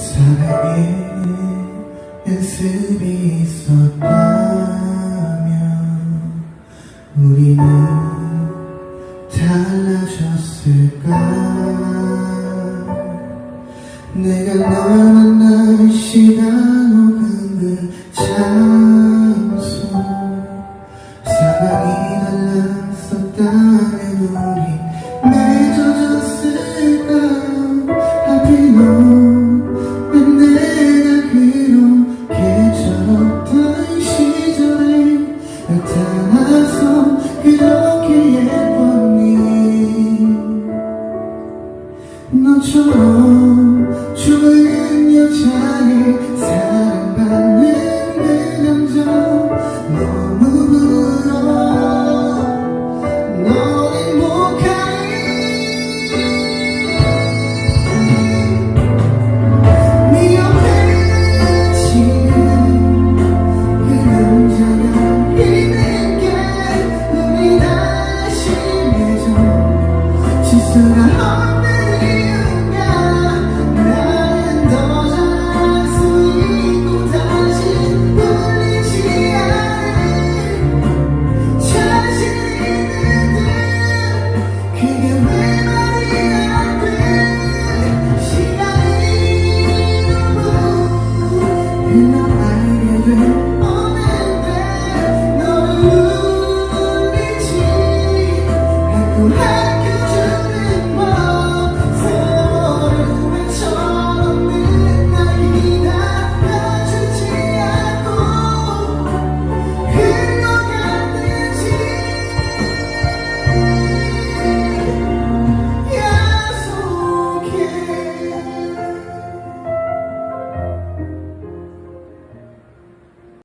사랑의 연습이 있었다면 우리는 달라졌을까? 내가 너만 날 시간 오근 그 장소 사랑이 달랐었다면 우리 맺어졌을까? 하필 너 너처럼 좋은 여자를 사랑받는 그 남자 너무 부러워. 넌 행복하니 네 옆에 지금 그 남자가 있는 게 우리 다시 맺어 지수가 넌 알게 돼. 넌 알게 돼. 너를